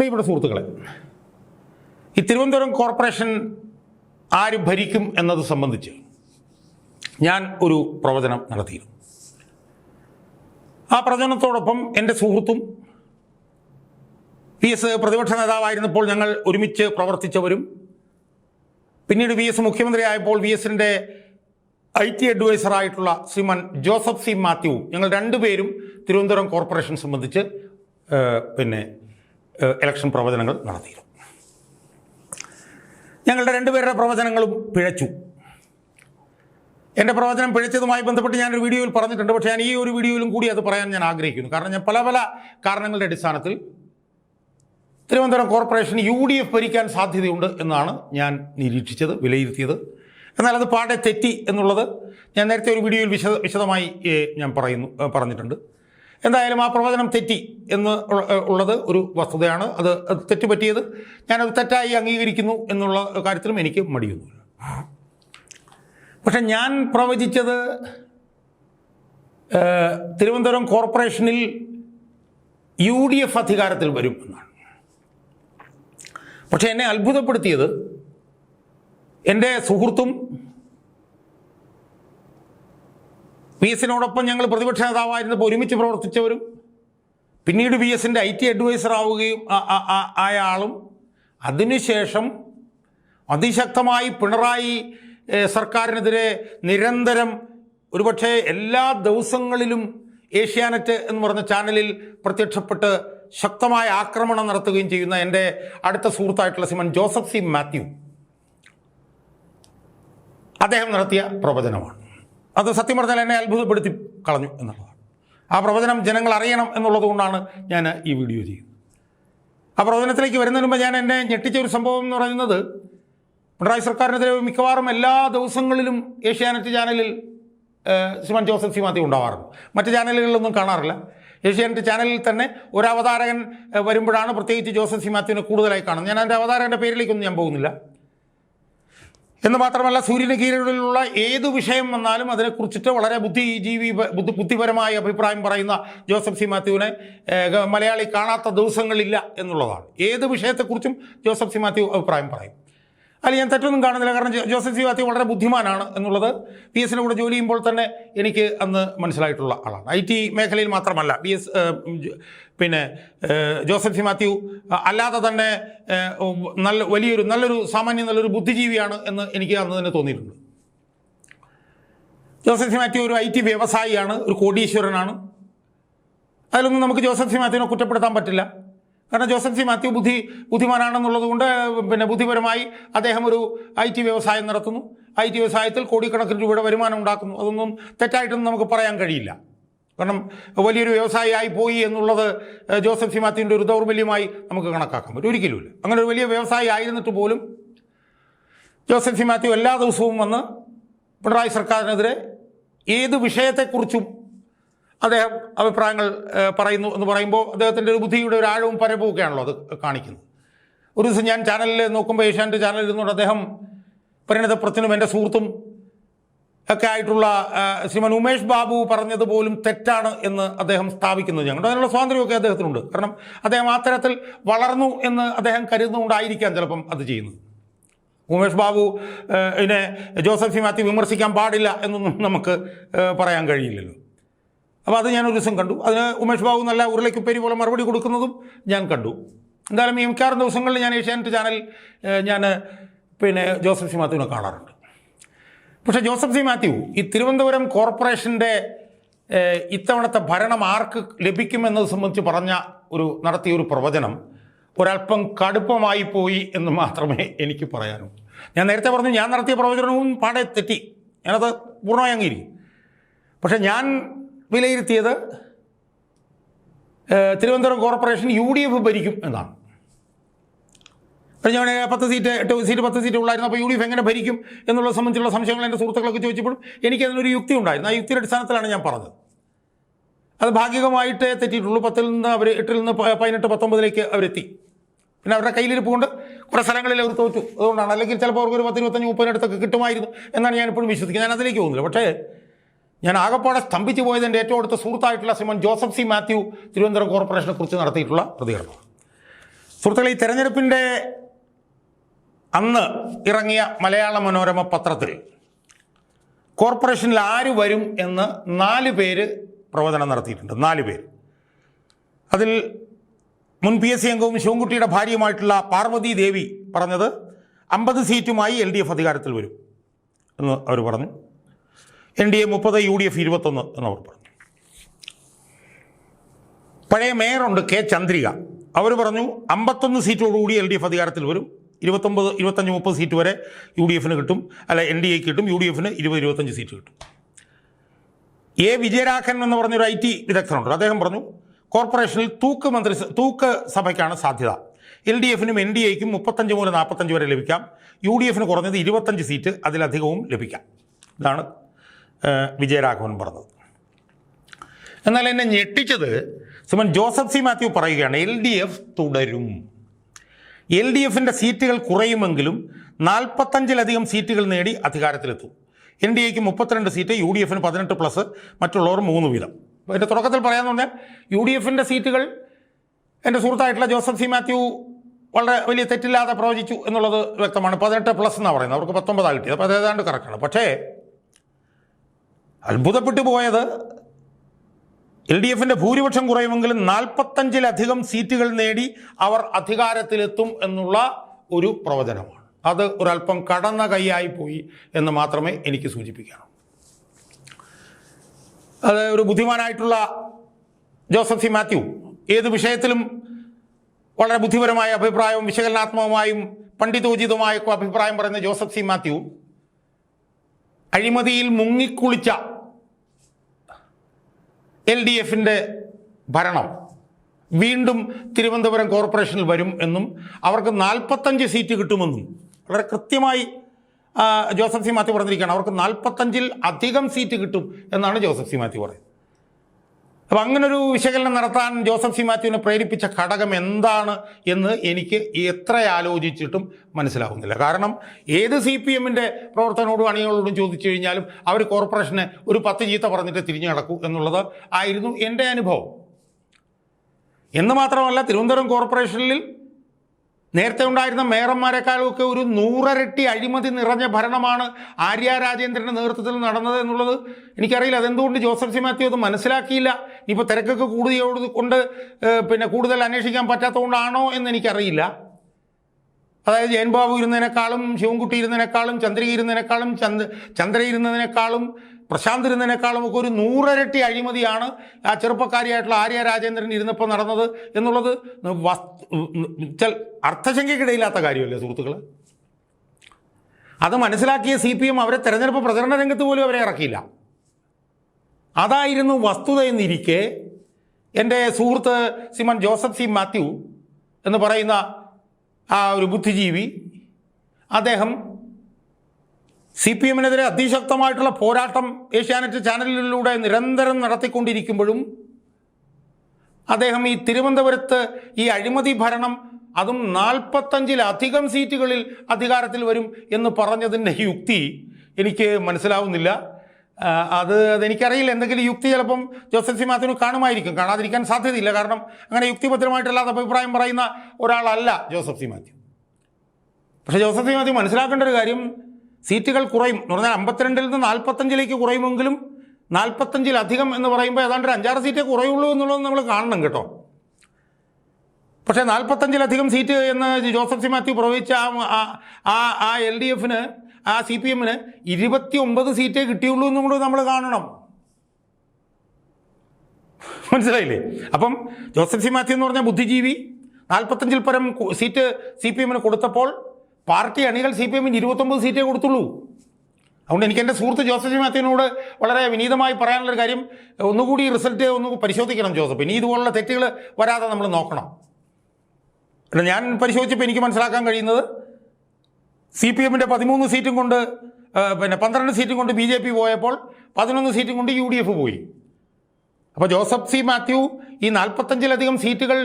പ്രിയപ്പെട്ട സുഹൃത്തുക്കളെ ഈ തിരുവനന്തപുരം കോർപ്പറേഷൻ ആര് ഭരിക്കും എന്നത് സംബന്ധിച്ച് ഞാൻ ഒരു പ്രവചനം നടത്തിയിരുന്നു. ആ പ്രവചനത്തോടൊപ്പം എന്റെ സുഹൃത്തും വി എസ് പ്രതിപക്ഷ നേതാവായിരുന്നപ്പോൾ ഞങ്ങൾ ഒരുമിച്ച് പ്രവർത്തിച്ചവരും പിന്നീട് വി എസ് മുഖ്യമന്ത്രിയായപ്പോൾ വി എസിന്റെ ഐ ടി അഡ്വൈസറായിട്ടുള്ള ശ്രീമാൻ ജോസഫ് സി മാത്യുവും ഞങ്ങൾ രണ്ടുപേരും തിരുവനന്തപുരം കോർപ്പറേഷൻ സംബന്ധിച്ച് പിന്നെ ഇലക്ഷൻ പ്രവചനങ്ങൾ നടത്തിയിരുന്നു ഞങ്ങളുടെ രണ്ടുപേരുടെ പ്രവചനങ്ങളും പിഴച്ചു. എന്റെ പ്രവചനം പിഴച്ചതുമായി ബന്ധപ്പെട്ട് ഞാനൊരു വീഡിയോയിൽ പറഞ്ഞിട്ടുണ്ട്. പക്ഷേ ഞാൻ ഈ ഒരു വീഡിയോയിലും കൂടി അത് പറയാൻ ഞാൻ ആഗ്രഹിക്കുന്നു. കാരണം ഞാൻ പല പല കാരണങ്ങളുടെ അടിസ്ഥാനത്തിൽ Thiruvananthapuram corporation U D F ഭരിക്കാൻ സാധ്യതയുണ്ട് എന്നാണ് ഞാൻ നിരീക്ഷിച്ചത് വിലയിരുത്തിയത്. എന്നാൽ അത് പാടെ തെറ്റി എന്നുള്ളത് ഞാൻ നേരത്തെ ഒരു വീഡിയോയിൽ വിശദ വിശദമായി ഞാൻ പറയുന്നു പറഞ്ഞിട്ടുണ്ട്. എന്തായാലും ആ പ്രവചനം തെറ്റി എന്ന് ഉള്ളത് ഒരു വസ്തുതയാണ്. അത് തെറ്റുപറ്റിയത്. ഞാനത് തെറ്റായി അംഗീകരിക്കുന്നു എന്നുള്ള കാര്യത്തിലും എനിക്ക് മടിയൊന്നുമില്ല പക്ഷെ ഞാൻ പ്രവചിച്ചത് തിരുവനന്തപുരം കോർപ്പറേഷനിൽ യു ഡി എഫ് അധികാരത്തിൽ വരും എന്നാണ്. പക്ഷെ എന്നെ അത്ഭുതപ്പെടുത്തിയത് എന്റെ സുഹൃത്തും വി എസിനോടൊപ്പം ഞങ്ങൾ പ്രതിപക്ഷ നേതാവായിരുന്നപ്പോൾ ഒരുമിച്ച് പ്രവർത്തിച്ചവരും പിന്നീട് വി എസിന്റെ ഐ ടി അഡ്വൈസർ ആവുകയും ആയ ആളും അതിനുശേഷം അതിശക്തമായി പിണറായി സർക്കാരിനെതിരെ നിരന്തരം ഒരുപക്ഷെ എല്ലാ ദിവസങ്ങളിലും ഏഷ്യാനെറ്റ് എന്ന് പറഞ്ഞ ചാനലിൽ പ്രത്യക്ഷപ്പെട്ട് ശക്തമായ ആക്രമണം നടത്തുകയും ചെയ്യുന്ന എന്റെ അടുത്ത സുഹൃത്തായിട്ടുള്ള സിമൻ ജോസഫ് സി മാത്യു. അദ്ദേഹം നടത്തിയ പ്രവചനമാണ്. അത് സത്യം പറഞ്ഞാൽ എന്നെ അത്ഭുതപ്പെടുത്തി കളഞ്ഞു എന്നുള്ളതാണ്. ആ പ്രവചനം ജനങ്ങൾ അറിയണം എന്നുള്ളത് കൊണ്ടാണ് ഞാൻ ഈ വീഡിയോ ചെയ്യുന്നത്. ആ പ്രവചനത്തിലേക്ക് വരുന്നതിന് മുമ്പ് ഞാൻ എന്നെ ഞെട്ടിച്ച ഒരു സംഭവം എന്ന് പറയുന്നത് പിണറായി സർക്കാരിനെതിരെ മിക്കവാറും എല്ലാ ദിവസങ്ങളിലും ഏഷ്യാനെറ്റ് ചാനലിൽ സിമൻ ജോസഫ് സി മാത്യു ഉണ്ടാവാറുണ്ട്. മറ്റ് ചാനലുകളിലൊന്നും കാണാറില്ല. ഏഷ്യാനെറ്റ് ചാനലിൽ തന്നെ ഒരു അവതാരകൻ വരുമ്പോഴാണ് പ്രത്യേകിച്ച് ജോസഫ് സി മാത്യുവിനെ കൂടുതലായി കാണുന്നത്. ഞാൻ അതിന്റെ അവതാരകന്റെ പേരിലേക്കൊന്നും ഞാൻ പോകുന്നില്ല. എന്ന് മാത്രമല്ല സൂര്യന് കീഴിലുള്ള ഏതു വിഷയം വന്നാലും അതിനെക്കുറിച്ചിട്ട് വളരെ ബുദ്ധിജീവി ബുദ്ധി ബുദ്ധിപരമായ അഭിപ്രായം പറയുന്ന ജോസഫ് സി മാത്യുവിനെ മലയാളി കാണാത്ത ദിവസങ്ങളില്ല എന്നുള്ളതാണ്. ഏത് വിഷയത്തെക്കുറിച്ചും ജോസഫ് സി മാത്യു അഭിപ്രായം പറയും. അതിൽ ഞാൻ തെറ്റൊന്നും കാണുന്നില്ല. കാരണം ജോസഫ് സി വാത്തി വളരെ ബുദ്ധിമാനാണ് എന്നുള്ളത് പി എസിന്റെ കൂടെ ജോലി ചെയ്യുമ്പോൾ തന്നെ എനിക്ക് അന്ന് മനസ്സിലായിട്ടുള്ള ആളാണ്. ഐ ടി മേഖലയിൽ മാത്രമല്ല പി എസ് പിന്നെ ജോസഫ് സി മാത്യു അല്ലാതെ തന്നെ നല്ല വലിയൊരു നല്ലൊരു സാമാന്യം നല്ലൊരു ബുദ്ധിജീവിയാണ് എന്ന് എനിക്ക് അന്ന് തന്നെ തോന്നിയിട്ടുണ്ട്. ജോസഫ് സി മാത്യു ഒരു ഐ ടി വ്യവസായിയാണ് ഒരു കോടീശ്വരനാണ്. അതിലൊന്നും നമുക്ക് ജോസഫ് സി മാത്യുവിനെ കുറ്റപ്പെടുത്താൻ പറ്റില്ല. കാരണം ജോസഫ് സി മാത്യു ബുദ്ധി ബുദ്ധിമാനാണെന്നുള്ളത് കൊണ്ട് പിന്നെ ബുദ്ധിപരമായി അദ്ദേഹം ഒരു ഐ ടി വ്യവസായം നടത്തുന്നു. ഐ ടി വ്യവസായത്തിൽ കോടിക്കണക്കിന് രൂപയുടെ വരുമാനം ഉണ്ടാക്കുന്നു. അതൊന്നും തെറ്റായിട്ടൊന്നും നമുക്ക് പറയാൻ കഴിയില്ല. കാരണം വലിയൊരു വ്യവസായിയായി പോയി എന്നുള്ളത് ജോസഫ് സി മാത്യുവിന്റെ ഒരു ദൗർബല്യമായി നമുക്ക് കണക്കാക്കാൻ പറ്റും. ഒരിക്കലുമില്ല. അങ്ങനെ ഒരു വലിയ വ്യവസായി ആയിരുന്നിട്ട് പോലും ജോസഫ് സി മാത്യു എല്ലാ ദിവസവും വന്ന് പിണറായി സർക്കാരിനെതിരെ ഏത് വിഷയത്തെക്കുറിച്ചും അദ്ദേഹം അഭിപ്രായങ്ങൾ പറയുന്നു എന്ന് പറയുമ്പോൾ അദ്ദേഹത്തിന്റെ ഒരു ബുദ്ധിയുടെ ഒരു ആഴവും പരപ്പും ഒക്കെയാണല്ലോ അത് കാണിക്കുന്നത്. ഒരു ദിവസം ഞാൻ ചാനലിൽ നോക്കുമ്പോൾ ഏഷ്യാനെറ്റ് ചാനലിൽ ഇരുന്നുകൊണ്ട് അദ്ദേഹം പരിണിതപ്രത്തിനും എന്റെ സുഹൃത്തും ഒക്കെ ആയിട്ടുള്ള ശ്രീമൻ ഉമേഷ് ബാബു പറഞ്ഞത് പോലും തെറ്റാണ് എന്ന് അദ്ദേഹം സ്ഥാപിക്കുന്നത് ഞങ്ങളുടെ അതിനുള്ള സ്വാതന്ത്ര്യമൊക്കെ അദ്ദേഹത്തിനുണ്ട്. കാരണം അദ്ദേഹം ആ തരത്തിൽ വളർന്നു എന്ന് അദ്ദേഹം കരുതുന്നുകൊണ്ടായിരിക്കാം ചിലപ്പം അത് ചെയ്യുന്നത്. ഉമേഷ് ബാബു ഇതിനെ ജോസഫ് മാത്യു വിമർശിക്കാൻ പാടില്ല എന്നൊന്നും നമുക്ക് പറയാൻ കഴിയില്ലല്ലോ. അപ്പോൾ അത് ഞാൻ ഒരു ദിവസം കണ്ടു. അതിന് ഉമേഷ് ബാബു നല്ല ഉരുളയ്ക്കുപ്പേരി പോലെ മറുപടി കൊടുക്കുന്നതും ഞാൻ കണ്ടു. എന്തായാലും ഈ മിക്കവാറും ദിവസങ്ങളിൽ ഞാൻ ഏഷ്യാനെറ്റ് ചാനൽ ഞാൻ പിന്നെ ജോസഫ് സി മാത്യുവിനെ കാണാറുണ്ട്. പക്ഷേ ജോസഫ് സി മാത്യു ഈ തിരുവനന്തപുരം കോർപ്പറേഷന്റെ ഇത്തവണത്തെ ഭരണം ആർക്ക് ലഭിക്കുമെന്നത് സംബന്ധിച്ച് പറഞ്ഞ ഒരു നടത്തിയ ഒരു പ്രവചനം ഒരല്പം കടുപ്പമായി പോയി എന്ന് മാത്രമേ എനിക്ക് പറയാനൂ ഞാൻ നേരത്തെ പറഞ്ഞു ഞാൻ നടത്തിയ പ്രവചനവും പാടെ തെറ്റി. ഞാനത് പൂർണമായി അംഗീകരിക്കും. പക്ഷേ ഞാൻ വിലയിരുത്തിയത് Thiruvananthapuram corporation U D F ഭരിക്കും എന്നാണ്. കഴിഞ്ഞ പത്ത് സീറ്റ് എട്ട് സീറ്റ് പത്ത് സീറ്റ് ഉള്ളായിരുന്നു. അപ്പോൾ യു ഡി എഫ് എങ്ങനെ ഭരിക്കും എന്നുള്ളത് സംബന്ധിച്ചുള്ള സംശയങ്ങൾ എന്റെ സുഹൃത്തുക്കളൊക്കെ ചോദിച്ചപ്പോഴും എനിക്കതിനൊരു യുക്തി ഉണ്ടായിരുന്നു. ആ യുക്തിയുടെ അടിസ്ഥാനത്തിലാണ് ഞാൻ പറഞ്ഞത്. അത് ഭാഗികമായിട്ടേ തെറ്റിയിട്ടുള്ളൂ. പത്തിൽ നിന്ന് അവർ എട്ടിൽ നിന്ന് പതിനെട്ട് പത്തൊമ്പതിലേക്ക് അവരെത്തി. പിന്നെ അവരുടെ കയ്യിലിരിപ്പ് കൊണ്ട് കുറേ സ്ഥലങ്ങളിൽ അവർ തോറ്റു. അതുകൊണ്ടാണ്. അല്ലെങ്കിൽ ചിലപ്പോൾ അവർക്ക് ഒരു പത്തിന് ഇരുപത്തഞ്ച് മുപ്പതിനടുത്തൊക്കെ കിട്ടുമായിരുന്നു എന്നാണ് ഞാൻ ഇപ്പോഴും വിശ്വസിക്കുന്നത്. ഞാൻ അതിലേക്ക് പോകുന്നില്ല. പക്ഷേ ഞാൻ ആകപ്പാടെ സ്തംഭിച്ചു പോയത് എന്റെ ഏറ്റവും അടുത്ത സുഹൃത്തായിട്ടുള്ള ശ്രീമൻ ജോസഫ് സി മാത്യു തിരുവനന്തപുരം കോർപ്പറേഷനെ കുറിച്ച് നടത്തിയിട്ടുള്ള പ്രതികരണം. സുഹൃത്തുക്കളെ ഈ തെരഞ്ഞെടുപ്പിന്റെ അന്ന് ഇറങ്ങിയ മലയാള മനോരമ പത്രത്തിൽ കോർപ്പറേഷനിൽ ആര് വരും എന്ന് നാല് പേര് പ്രവചനം നടത്തിയിട്ടുണ്ട്. നാല് പേര്. അതിൽ മുൻ പി എസ് സി അംഗവും ശിവൻകുട്ടിയുടെ ഭാര്യയുമായിട്ടുള്ള പാർവതി ദേവി പറഞ്ഞത് അമ്പത് സീറ്റുമായി എൽ ഡി എഫ് അധികാരത്തിൽ വരും എന്ന് അവർ പറഞ്ഞു. എൻ ഡി എ മുപ്പത് യു ഡി എഫ് ഇരുപത്തൊന്ന് എന്ന് അവർ പറഞ്ഞു. പഴയ മേയറുണ്ട് കെ ചന്ദ്രിക. അവർ പറഞ്ഞു അമ്പത്തൊന്ന് സീറ്റോടുകൂടി എൽ ഡി എഫ് അധികാരത്തിൽ വരും. ഇരുപത്തൊമ്പത് ഇരുപത്തഞ്ച് മുപ്പത് സീറ്റ് വരെ യു ഡി എഫിന് കിട്ടും. അല്ല എൻ ഡി എക്ക് കിട്ടും യു ഡി എഫിന് ഇരുപത് ഇരുപത്തഞ്ച് സീറ്റ് കിട്ടും. എ വിജയരാഘൻ എന്ന് പറഞ്ഞൊരു ഐ ടി വിദഗ്ധനുണ്ട്. അദ്ദേഹം പറഞ്ഞു കോർപ്പറേഷനിൽ തൂക്ക് മന്ത്രി തൂക്ക് സഭയ്ക്കാണ് സാധ്യത. എൽ ഡി എഫിനും എൻ ഡി എക്കും മുപ്പത്തഞ്ച് മുതൽ നാൽപ്പത്തഞ്ച് വരെ ലഭിക്കാം. യു ഡി എഫിന് കുറഞ്ഞത് ഇരുപത്തഞ്ച് സീറ്റ് അതിലധികവും ലഭിക്കാം. ഇതാണ് വിജയരാഘവൻ പറഞ്ഞത്. എന്നാൽ എന്നെ ഞെട്ടിച്ചത് സുമൻ ജോസഫ് സി മാത്യു പറയുകയാണ് എൽ ഡി എഫ് തുടരും. എൽ ഡി എഫിന്റെ സീറ്റുകൾ കുറയുമെങ്കിലും നാൽപ്പത്തഞ്ചിലധികം സീറ്റുകൾ നേടി അധികാരത്തിലെത്തും. എൻ ഡി എക്ക് മുപ്പത്തിരണ്ട് സീറ്റ് യു ഡി എഫിന് പതിനെട്ട് പ്ലസ് മറ്റുള്ളവർ മൂന്ന് വീതം. എന്റെ തുടക്കത്തിൽ പറയാമെന്ന് പറഞ്ഞാൽ യു ഡി എഫിന്റെ സീറ്റുകൾ എന്റെ സുഹൃത്തായിട്ടുള്ള ജോസഫ് സി മാത്യു വളരെ വലിയ തെറ്റില്ലാതെ പ്രവചിച്ചു എന്നുള്ളത് വ്യക്തമാണ്. പതിനെട്ട് പ്ലസ് എന്നാണ് പറയുന്നത്. അവർക്ക് പത്തൊമ്പതാണ് കിട്ടിയത്. അപ്പോൾ അത് ഏതാണ്ട് കറക്റ്റാണ്. പക്ഷേ അത്ഭുതപ്പെട്ടു പോയത്. എൽ ഡി എഫിന്റെ ഭൂരിപക്ഷം കുറയുമെങ്കിലും നാൽപ്പത്തഞ്ചിലധികം സീറ്റുകൾ നേടി അവർ അധികാരത്തിലെത്തും എന്നുള്ള ഒരു പ്രവചനമാണ്. അത് ഒരല്പം കടന്ന കൈയായി പോയി എന്ന് മാത്രമേ എനിക്ക് സൂചിപ്പിക്കണം അത് ഒരു ബുദ്ധിമാനായിട്ടുള്ള ജോസഫ് സി മാത്യു ഏത് വിഷയത്തിലും വളരെ ബുദ്ധിപരമായ അഭിപ്രായവും വിശകലനാത്മകമായും പണ്ഡിതോചിതമായ അഭിപ്രായം പറയുന്ന ജോസഫ് സി മാത്യു അഴിമതിയിൽ മുങ്ങിക്കുളിച്ച എൽ ഡി എഫിന്റെ ഭരണം വീണ്ടും തിരുവനന്തപുരം കോർപ്പറേഷനിൽ വരും എന്നും അവർക്ക് നാൽപ്പത്തഞ്ച് സീറ്റ് കിട്ടുമെന്നും. വളരെ കൃത്യമായി ജോസഫ് സി മാത്യു പറഞ്ഞിരിക്കുകയാണ്. അവർക്ക് നാൽപ്പത്തഞ്ചിൽ അധികം സീറ്റ് കിട്ടും എന്നാണ് ജോസഫ് സി മാത്യു പറയുന്നത്. അപ്പം അങ്ങനൊരു വിശകലനം നടത്താൻ ജോസഫ് സി മാത്യുവിനെ പ്രേരിപ്പിച്ച ഘടകം എന്താണ് എന്ന് എനിക്ക് എത്ര ആലോചിച്ചിട്ടും മനസ്സിലാവുന്നില്ല. കാരണം ഏത് സി പി എമ്മിന്റെ പ്രവർത്തനോടും അണികളോടും ചോദിച്ചു കഴിഞ്ഞാലും അവർ കോർപ്പറേഷനെ ഒരു പത്ത് ചീത്ത പറഞ്ഞിട്ട് തിരിഞ്ഞു നടക്കൂ എന്നുള്ളത് ആയിരുന്നു എന്റെ അനുഭവം. എന്ന് മാത്രമല്ല തിരുവനന്തപുരം കോർപ്പറേഷനിൽ നേരത്തെ ഉണ്ടായിരുന്ന മേയർമാരെക്കാളുമൊക്കെ ഒരു നൂറരട്ടി അഴിമതി നിറഞ്ഞ ഭരണമാണ് ആര്യ രാജേന്ദ്രന്റെ നേതൃത്വത്തിൽ നടന്നത് എന്നുള്ളത് എനിക്കറിയില്ല. അതെന്തുകൊണ്ട് ജോസഫ് സി മാത്യു അത് മനസ്സിലാക്കിയില്ല? ഇനിയിപ്പോൾ തിരക്കൊക്കെ കൂടുതൽ കൊണ്ട് പിന്നെ കൂടുതൽ അന്വേഷിക്കാൻ പറ്റാത്തതുകൊണ്ടാണോ എന്ന് എനിക്കറിയില്ല. അതായത് ജയൻ ബാബു ഇരുന്നതിനേക്കാളും ശിവൻകുട്ടി ഇരുന്നതിനേക്കാളും ചന്ദ്രിക ഇരുന്നതിനേക്കാളും ചന്ദ് ചന്ദ്ര ഇരുന്നതിനേക്കാളും പ്രശാന്ത് ഇരുന്നതിനേക്കാളും ഒക്കെ ഒരു നൂറരട്ടി അഴിമതിയാണ് ആ ചെറുപ്പക്കാരിയായിട്ടുള്ള ആര്യ രാജേന്ദ്രൻ ഇരുന്നപ്പോൾ നടന്നത് എന്നുള്ളത് ചൽ അർത്ഥശങ്കയ്ക്കിടയില്ലാത്ത കാര്യമല്ലേ സുഹൃത്തുക്കൾ അത് മനസ്സിലാക്കിയ സി പി എം അവരെ തെരഞ്ഞെടുപ്പ് പ്രചരണ രംഗത്ത് പോലും അവരെ ഇറക്കിയില്ല. അതായിരുന്നു വസ്തുത എന്നിരിക്കെ എന്റെ സുഹൃത്ത് സിമൻ ജോസഫ് സി മാത്യു എന്ന് പറയുന്ന ആ ഒരു ബുദ്ധിജീവി അദ്ദേഹം സി പി എമ്മിനെതിരെ അതിശക്തമായിട്ടുള്ള പോരാട്ടം ഏഷ്യാനെറ്റ് ചാനലിലൂടെ നിരന്തരം നടത്തിക്കൊണ്ടിരിക്കുമ്പോഴും അദ്ദേഹം ഈ തിരുവനന്തപുരത്ത് ഈ അഴിമതി ഭരണം അതും നാൽപ്പത്തഞ്ചിലധികം സീറ്റുകളിൽ അധികാരത്തിൽ വരും എന്ന് പറഞ്ഞതിന്റെ യുക്തി എനിക്ക് മനസ്സിലാവുന്നില്ല. അത് അതെനിക്കറിയില്ല. എന്തെങ്കിലും യുക്തി ചിലപ്പം ജോസഫ് സി മാത്യുവിന് കാണുമായിരിക്കും. കാണാതിരിക്കാൻ സാധ്യതയില്ല. കാരണം അങ്ങനെ യുക്തിഭദ്രമായിട്ടല്ലാത്ത അഭിപ്രായം പറയുന്ന ഒരാളല്ല ജോസഫ് സി മാത്യു. പക്ഷേ ജോസഫ് സി മാത്യു മനസ്സിലാക്കേണ്ട ഒരു കാര്യം സീറ്റുകൾ കുറയും. എന്ന് പറഞ്ഞാൽ അമ്പത്തിരണ്ടിൽ നിന്ന് നാൽപ്പത്തഞ്ചിലേക്ക് കുറയുമെങ്കിലും നാൽപ്പത്തഞ്ചിലധികം എന്ന് പറയുമ്പോൾ ഏതാണ്ട് ഒരു അഞ്ചാറ് സീറ്റേ കുറയുള്ളൂ എന്നുള്ളത് നമ്മൾ കാണണം കേട്ടോ. പക്ഷേ നാൽപ്പത്തഞ്ചിലധികം സീറ്റ് എന്ന് ജോസഫ് സി മാത്യു പ്രവചിച്ച ആ- ആ- ആ എൽ ഡി എഫിന് ആ സി പി എമ്മിന് ഇരുപത്തി ഒമ്പത് സീറ്റേ കിട്ടിയുള്ളൂ എന്നും കൂടി നമ്മൾ കാണണം. മനസ്സിലായില്ലേ? അപ്പം ജോസഫ് സി മാത്യു എന്ന് പറഞ്ഞ ബുദ്ധിജീവി നാൽപ്പത്തഞ്ചിൽ പരം സീറ്റ് സി പി എമ്മിന് കൊടുത്തപ്പോൾ പാർട്ടി അണികൾ സി പി എമ്മിന് ഇരുപത്തൊമ്പത് സീറ്റേ കൊടുത്തുള്ളൂ. അതുകൊണ്ട് എനിക്ക് എന്റെ സുഹൃത്ത് ജോസഫ് മാത്യുവിനോട് വളരെ വിനീതമായി പറയാനുള്ളൊരു കാര്യം ഒന്നുകൂടി റിസൾട്ട് ഒന്ന് പരിശോധിക്കണം ജോസഫ്. ഇനി ഇതുപോലുള്ള തെറ്റുകൾ വരാതെ നമ്മൾ നോക്കണം. അല്ല ഞാൻ പരിശോധിച്ചപ്പോൾ എനിക്ക് മനസ്സിലാക്കാൻ കഴിയുന്നത് സി പി എമ്മിന്റെ പതിമൂന്ന് സീറ്റും കൊണ്ട് പിന്നെ പന്ത്രണ്ട് സീറ്റും കൊണ്ട് ബി ജെ പി പോയപ്പോൾ പതിനൊന്ന് സീറ്റും കൊണ്ട് യു ഡി എഫ് പോയി. അപ്പോൾ ജോസഫ് സി മാത്യു ഈ നാൽപ്പത്തഞ്ചിലധികം സീറ്റുകൾ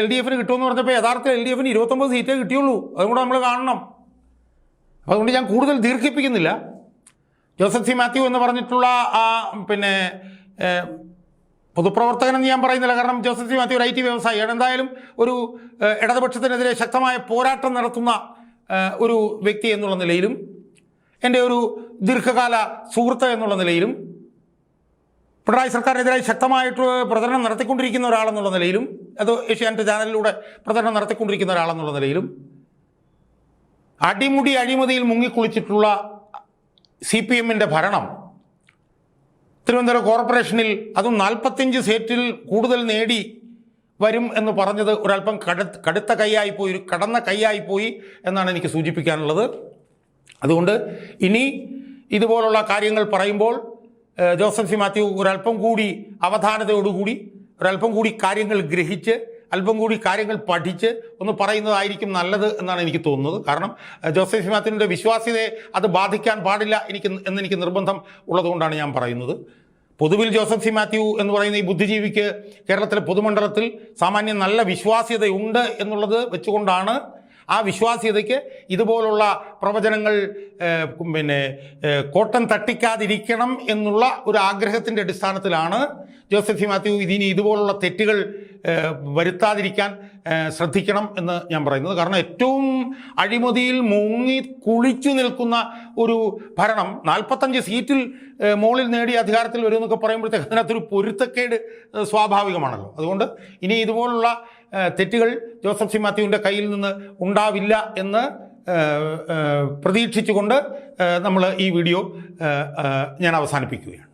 എൽ ഡി എഫിന് കിട്ടുമെന്ന് പറഞ്ഞപ്പോൾ യഥാർത്ഥത്തിൽ എൽ ഡി എഫിന് ഇരുപത്തൊമ്പത് സീറ്റേ കിട്ടിയുള്ളൂ. അതും കൂടെ നമ്മൾ കാണണം. അപ്പോൾ അതുകൊണ്ട് ഞാൻ കൂടുതൽ ദീർഘിപ്പിക്കുന്നില്ല. ജോസഫ് സി മാത്യു എന്ന് പറഞ്ഞിട്ടുള്ള ആ പിന്നെ പൊതുപ്രവർത്തകനെന്ന് ഞാൻ പറയുന്നില്ല. കാരണം ജോസഫ് സി മാത്യു ഒരു ഐ ടി വ്യവസായിയാണ് എന്തായാലും ഒരു ഇടതുപക്ഷത്തിനെതിരെ ശക്തമായ പോരാട്ടം നടത്തുന്ന ഒരു വ്യക്തി എന്നുള്ള നിലയിലും എന്റെ ഒരു ദീർഘകാല സുഹൃത്ത് എന്നുള്ള നിലയിലും പിണറായി സർക്കാരിനെതിരായി ശക്തമായിട്ട് പ്രചരണം നടത്തിക്കൊണ്ടിരിക്കുന്ന ഒരാളെന്നുള്ള നിലയിലും അത് ഏഷ്യാനെറ്റ് ചാനലിലൂടെ പ്രചരണം നടത്തിക്കൊണ്ടിരിക്കുന്ന ഒരാളെന്നുള്ള നിലയിലും അടിമുടി അഴിമതിയിൽ മുങ്ങിക്കുളിച്ചിട്ടുള്ള സി പി എമ്മിന്റെ ഭരണം തിരുവനന്തപുരം കോർപ്പറേഷനിൽ അതും നാൽപ്പത്തിയഞ്ച് സീറ്റിൽ കൂടുതൽ നേടി വരും എന്ന് പറഞ്ഞത് ഒരല്പം കടു കടുത്ത കൈയായിപ്പോയി ഒരു കടന്ന കൈയായിപ്പോയി എന്നാണ് എനിക്ക് സൂചിപ്പിക്കാനുള്ളത്. അതുകൊണ്ട് ഇനി ഇതുപോലുള്ള കാര്യങ്ങൾ പറയുമ്പോൾ ജോസഫ് സി മാത്യു ഒരല്പം കൂടി അവധാനതയോടുകൂടി ഒരല്പം കൂടി കാര്യങ്ങൾ ഗ്രഹിച്ച് അല്പം കൂടി കാര്യങ്ങൾ പഠിച്ച് ഒന്ന് പറയുന്നതായിരിക്കും നല്ലത് എന്നാണ് എനിക്ക് തോന്നുന്നത്. കാരണം ജോസഫ് സി മാത്യുവിന്റെ വിശ്വാസ്യതയെ അത് ബാധിക്കാൻ പാടില്ല എനിക്ക് എന്നെനിക്ക് നിർബന്ധം ഉള്ളതുകൊണ്ടാണ് ഞാൻ പറയുന്നത്. പൊതുവിൽ ജോസഫ് സി മാത്യു എന്ന് പറയുന്ന ഈ ബുദ്ധിജീവിക്ക് കേരളത്തിലെ പൊതുമണ്ഡലത്തിൽ സാമാന്യം നല്ല വിശ്വാസ്യതയുണ്ട് എന്നുള്ളത് വെച്ചുകൊണ്ടാണ് ആ വിശ്വാസ്യതയ്ക്ക് ഇതുപോലുള്ള പ്രവചനങ്ങൾ പിന്നെ കോട്ടം തട്ടിക്കാതിരിക്കണം എന്നുള്ള ഒരു ആഗ്രഹത്തിന്റെ അടിസ്ഥാനത്തിലാണ് ജോസഫി മാത്യു ഇതിനി ഇതുപോലുള്ള തെറ്റുകൾ വരുത്താതിരിക്കാൻ ശ്രദ്ധിക്കണം എന്ന് ഞാൻ പറയുന്നത്. കാരണം ഏറ്റവും അഴിമതിയിൽ മുങ്ങി കുളിച്ചു നിൽക്കുന്ന ഒരു ഭരണം നാൽപ്പത്തഞ്ച് സീറ്റിൽ മുകളിൽ നേടി അധികാരത്തിൽ വരുമെന്നൊക്കെ പറയുമ്പോഴത്തേക്ക് അതിനകത്തൊരു പൊരുത്തക്കേട് സ്വാഭാവികമാണല്ലോ. അതുകൊണ്ട് ഇനി ഇതുപോലുള്ള തെറ്റുകൾ ജോസഫ് സി മാത്യുവിന്റെ കയ്യിൽ നിന്ന് ഉണ്ടാവില്ല എന്ന് പ്രതീക്ഷിച്ചുകൊണ്ട് നമ്മൾ ഈ വീഡിയോ ഞാൻ അവസാനിപ്പിക്കുകയാണ്.